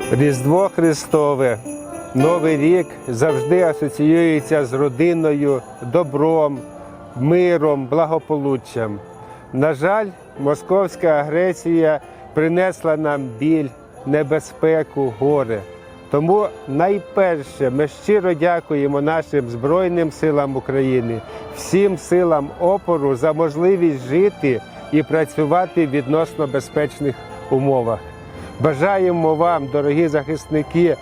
Різдво Христове, Новий рік завжди асоціюється з родиною, добром, миром, благополуччям. На жаль, московська агресія принесла нам біль, небезпеку, горе. Тому найперше ми щиро дякуємо нашим Збройним силам України, всім силам опору за можливість жити і працювати в відносно безпечних умовах. Бажаємо вам, дорогі захисники,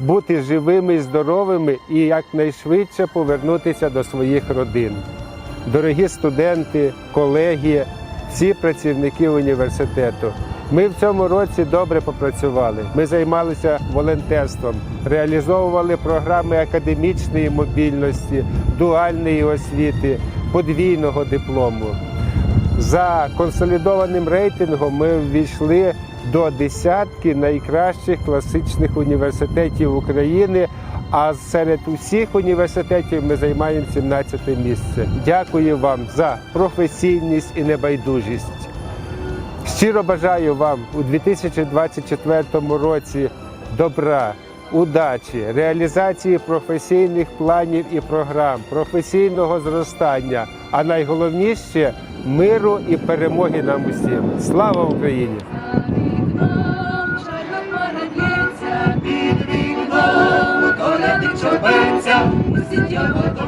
бути живими і здоровими і якнайшвидше повернутися до своїх родин. Дорогі студенти, колеги, всі працівники університету. Ми в цьому році добре попрацювали. Ми займалися волонтерством, реалізовували програми академічної мобільності, дуальної освіти, подвійного диплому. За консолідованим рейтингом ми ввійшли до десятки найкращих класичних університетів України. А серед усіх університетів ми займаємо 17 місце. Дякую вам за професійність і небайдужість. Щиро бажаю вам у 2024 році добра, удачі, реалізації професійних планів і програм, професійного зростання, а найголовніше миру і перемоги нам усім. Слава Україні! Під вікном колядик чобиться, пустіть його до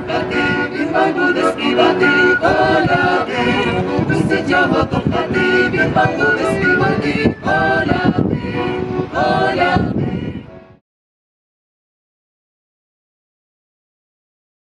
він вам буде співати коляди, пустіть його до він вам буде співати.